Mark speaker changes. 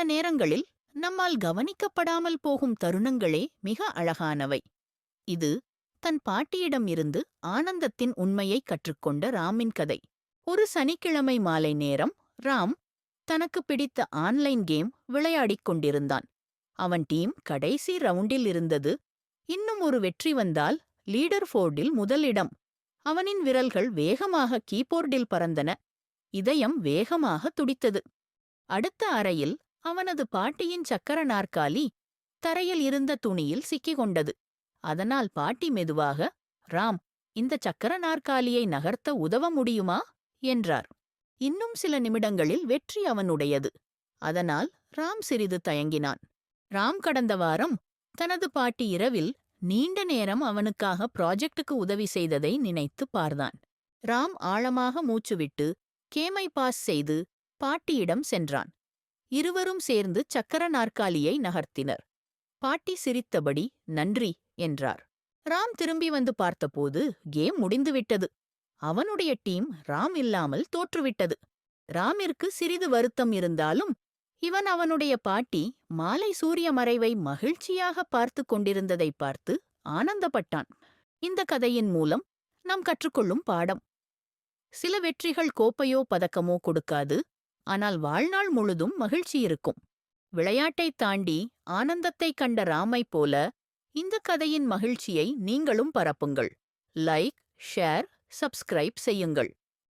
Speaker 1: சில நேரங்களில் நம்மால் கவனிக்கப்படாமல் போகும் தருணங்களே மிக அழகானவை. இது தன் பாட்டியிடம் இருந்து ஆனந்தத்தின் உண்மையை கற்றுக்கொண்ட ராமின் கதை. ஒரு சனிக்கிழமை மாலை நேரம் ராம் தனக்கு பிடித்த ஆன்லைன் கேம் விளையாடிக் கொண்டிருந்தான். அவன் டீம் கடைசி ரவுண்டில் இருந்தது. இன்னும் ஒரு வெற்றி வந்தால் லீடர் ஃபோர்டில் முதலிடம். அவனின் விரல்கள் வேகமாக கீபோர்டில் பறந்தன. இதயம் வேகமாக துடித்தது. அடுத்த அறையில் அவனது பாட்டியின் சக்கர நாற்காலி தரையில் இருந்த துணியில் சிக்கிக் கொண்டது அதனால் பாட்டி மெதுவாக ராம் இந்த சக்கர நாற்காலியை நகர்த்த உதவ முடியுமா? என்றார். இன்னும் சில நிமிடங்களில் வெற்றி அவனுடையது. அதனால் ராம் சிறிது தயங்கினான். ராம் கடந்த வாரம் தனது பாட்டி இரவில் நீண்ட நேரம் அவனுக்காக ப்ராஜெக்டுக்கு உதவி செய்ததை நினைத்து பார்த்தான். ராம் ஆழமாக மூச்சுவிட்டு கேமை பாஸ் செய்து பாட்டியிடம் சென்றான். இருவரும் சேர்ந்து சக்கர நாற்காலியை நகர்த்தினர். பாட்டி சிரித்தபடி நன்றி என்றார். ராம் திரும்பி வந்து பார்த்தபோது கேம் முடிந்துவிட்டது. அவனுடைய டீம் ராம் இல்லாமல் தோற்றுவிட்டது. ராமிற்கு சிறிது வருத்தம் இருந்தாலும் இவன் அவனுடைய பாட்டி மாலை சூரிய மறைவை மகிழ்ச்சியாக பார்த்து கொண்டிருந்ததை பார்த்து ஆனந்தப்பட்டான். இந்த கதையின் மூலம் நாம் கற்றுக்கொள்ளும் பாடம். சில வெற்றிகள் கோப்பையோ பதக்கமோ கொடுக்காது. ஆனால் வாழ்நாள் முழுதும் மகிழ்ச்சி இருக்கும். விளையாட்டைத் தாண்டி ஆனந்தத்தைக் கண்ட ராமைப் போல இந்த கதையின் மகிழ்ச்சியை நீங்களும் பரப்புங்கள். லைக் ஷேர் சப்ஸ்கிரைப் செய்யுங்கள்.